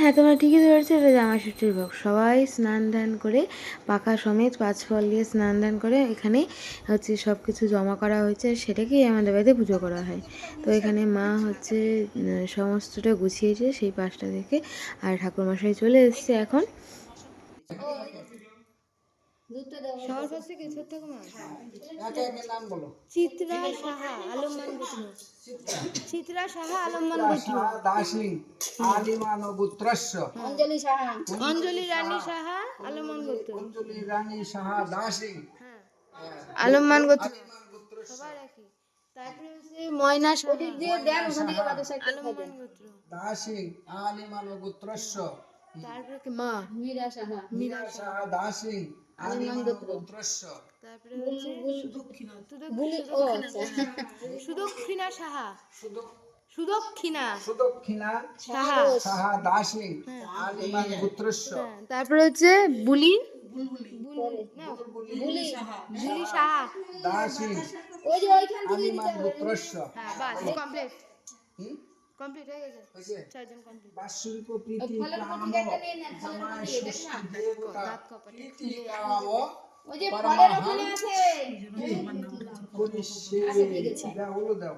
হ্যাঁ তোমরা ঠিকই ধরেছো, এটা জামা ষষ্ঠীর ভোগ। সবাই স্নান ধান করে পাকা সমেত পাঁচ ফল দিয়ে স্নান ধান করে, এখানে হচ্ছে সব কিছু জমা করা হয়েছে সেটাকেই আমাদের বাড়িতে পুজো করা হয়। তো এখানে মা হচ্ছে সমস্তটা গুছিয়েছে, সেই পাশটা থেকে, আর ঠাকুরমশাই চলে এসছে এখন। সবার কাছ থেকে ছোট্ট কুমার? একে একে নাম বলো। চিত্রা সাহা আলম্বান গুত্র চিত্রা। সাহা আলম্বান গুত্র সাহা দাসী আলিমানবুত্রস্য অঞ্জলি সাহা। অঞ্জলি রানী সাহা আলম্বান গুত্র অঞ্জলি রানী সাহা দাসী হ্যাঁ। আলম্বান গোত্র সবার একই তারপরে হচ্ছে ময়না সাহা। দিয়ে দেন ওদিকে বাদে সাইকেল আলম্বান গোত্র দাসী আলিমানবুত্রস্য। তারপরে কি মা? মীরা সাহা। মীরা সাহা দাসী তারপরে হচ্ছে বুলি সুদক্ষিণা। সাহা। শুধু সুদক্ষিণা। সুদক্ষিণা সাহা। সাহা। দাসী। আলিমানবুত্রস্য হ্যাঁ, তারপরে হচ্ছে বুলি বুলি সাহা। দাসী। ওই যে ওইখান থেকে আলিমানবুত্রস্য হ্যাঁ বাস কমপ্লিট হুম? কমপ্লিট হয়ে গেছে? চারজন কমপ্লিট বাৎসরিক প্রীতি ওই যে ফলের ওখানে আছে। করিষ্যে দাও হলো দাও।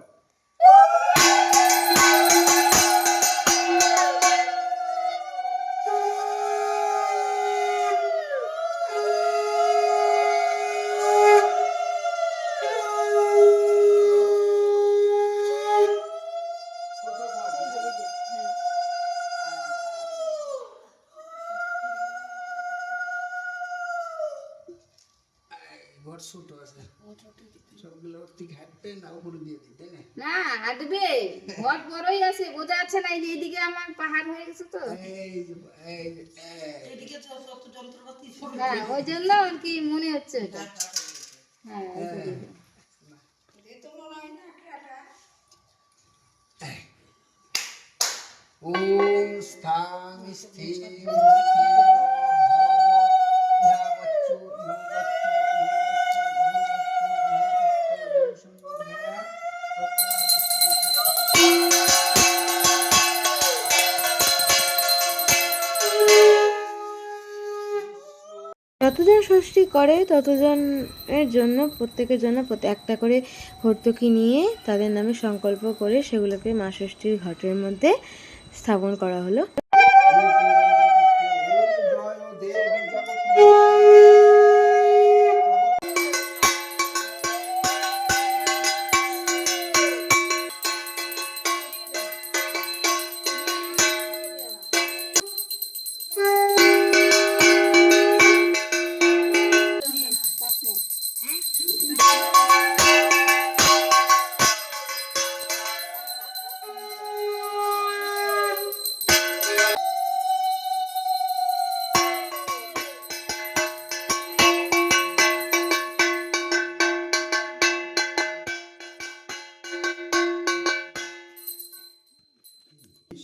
ছোট আছে। সবগুলো ওর থেকে হাঁটতে না উপরে দিয়ে দিতে না? না হাঁটবে। ঘর বড়ই আছে বোঝা যাচ্ছে না এই আমার পাহাড় হয়ে গেছে তো। এই যে এই হ্যাঁ ওই জন্য আর কি মনে হচ্ছে ওটা হ্যাঁ ওইদিকে। ওম স্থাং স্থির। যতজন ষষ্ঠী করে, ততজনের জন্য, প্রত্যেকের জন্য একটা করে ভর্তুকি নিয়ে তাদের নামে সংকল্প করে সেগুলোকে মা ষষ্ঠীর ঘটের মধ্যে স্থাপন করা হলো।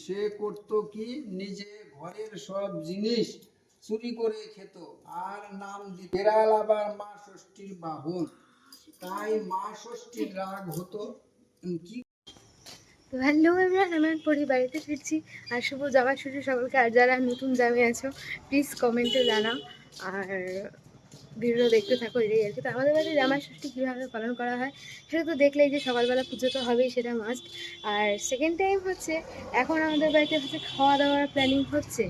সে করত কি? নিজে ঘরের সব জিনিস চুরি করে খেত আর নাম বেড়াল আবার মা ষষ্ঠীর বাহন। তাই মা ষষ্ঠীর রাগ হতো। কি? তো হ্যালো আমি পরি, বাড়িতে ফিরছি। আর শুভ জামাই ষষ্ঠী সকলকে। আর যারা নতুন জামাই আছো প্লিজ কমেন্টে জানাও। আর ভিডিও দেখতে থাকো, এটাই আর কি। তো আমাদের বাড়িতে জামাই ষষ্ঠী কীভাবে পালন করা হয়, সেটা তো দেখলেই যে সকালবেলা পুজো তো হবেই, সেটা মাস্ট আর সেকেন্ড টাইম হচ্ছে, এখন আমাদের বাড়িতে হচ্ছে খাওয়া দাওয়ার প্ল্যানিং হচ্ছে।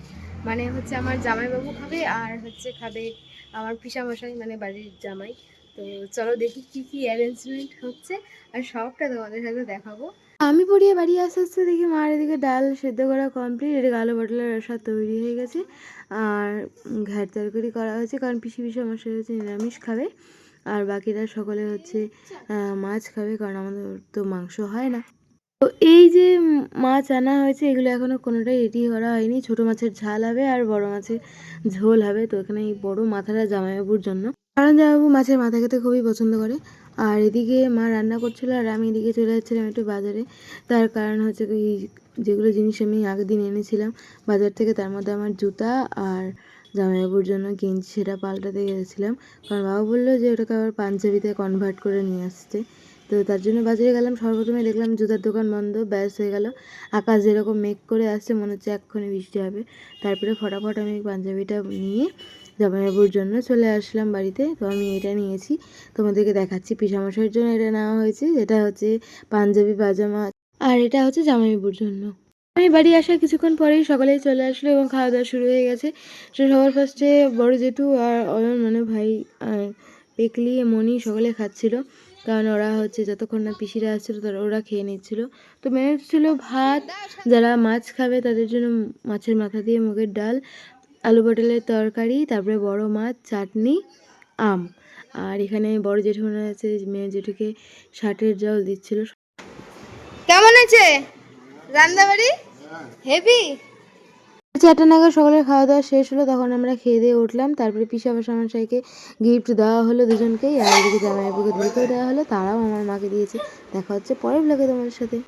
মানে হচ্ছে আমার জামাইবাবু খাবে, আর হচ্ছে খাবে আমার পিসামশাই মানে বাড়ির জামাই। তো চলো দেখি কি কি অ্যারেঞ্জমেন্ট হচ্ছে, আর সবটা তোমাদের সাথে দেখাবো। আমি পড়িয়ে বাড়ি আস্তে আস্তে দেখি মার এদিকে ডাল সেদ্ধ করা কমপ্লিট এদিকে আলু পটলের রসা তৈরি হয়ে গেছে। আর ঘাট তরকারি করা হয়েছে, কারণ পিসি পিসি আমার সাথে হচ্ছে নিরামিষ খাবে। আর বাকিরা সকলে হচ্ছে মাছ খাবে, কারণ আমাদের তো মাংস হয় না। তো এই যে মাছ আনা হয়েছে, এগুলো এখনও কোনোটাই রেডি করা হয়নি। ছোট মাছের ঝাল হবে আর বড় মাছের ঝোল হবে। তো এখানে এই বড় মাথাটা জামাইবাবুর জন্য। কারণ জামাইবাবু মাছের মাথা খেতে খুবই পছন্দ করে। আর এদিকে মা রান্না করছিল আর আমি এদিকে চলে যাচ্ছিলাম একটু বাজারে। তার কারণ হচ্ছে কি, যেগুলো জিনিস আমি আগের দিন এনেছিলাম, বাজার থেকে তার মধ্যে আমার জুতা আর জামাইবাবুর জন্য গেঞ্জি সেটা পাল্টাতে গেছিলাম। কারণ বাবা বলল যে ওটাকে আবার পাঞ্জাবিতে কনভার্ট করে নিয়ে আসতে। তো তার জন্য বাজারে গেলাম, সর্বপ্রথমে দেখলাম জুতার দোকান বন্ধ, ব্যাস হয়ে গেল। আকাশ যেরকম মেঘ করে আসছে, মনে হচ্ছে এক্ষুনি বৃষ্টি হবে। তারপরে ফটাফট আমি পাঞ্জাবিটা নিয়ে জামাইবাবুর জন্য চলে আসলাম বাড়িতে। তো আমি এটা নিয়েছি। তোমাদেরকে দেখাচ্ছি, পিসামশাইয়ের জন্য এটা নেওয়া হয়েছে। এটা হচ্ছে পাঞ্জাবি পাজামা। আর এটা হচ্ছে জামাইবাবুর জন্য। আমি বাড়ি আসার কিছুক্ষণ পরেই সকালেই চলে আসলো এবং খাওয়া দাওয়া শুরু হয়ে গেছে। তো সবার ফার্স্টে বড় জেঠু আর অয়ন মানে ভাই পেকলি মনি সকলে খাচ্ছিল। কারণ ওরা হচ্ছে যতক্ষণ না পিসিরা আসছিল তারা ওরা খেয়ে নিচ্ছিল। তো মেনু ছিল ভাত। যারা মাছ খাবে তাদের জন্য মাছের মাথা দিয়ে মুগের ডাল। আলু পটলের তরকারি তারপরে বড় মাছ চাটনি আম। আর এখানে বড় জেঠুমনা আছে মেয়ে জেঠুকে ষাটের জল দিচ্ছিল। কেমন আছে? রান্নাবাড়ি? হেভি চারটা নাগাদ সকালের খাওয়া দাওয়া শেষ হলো তখন আমরা খেয়ে দিয়ে উঠলাম। তারপরে পিসা মশাইকে গিফট দেওয়া হলো দুজনকেই। আর এদিকে জামাইবাবুকে দুটোও দেওয়া হলো তারাও আমার মাকে দিয়েছে। দেখা হচ্ছে পরের ব্লগে তোমাদের সাথে।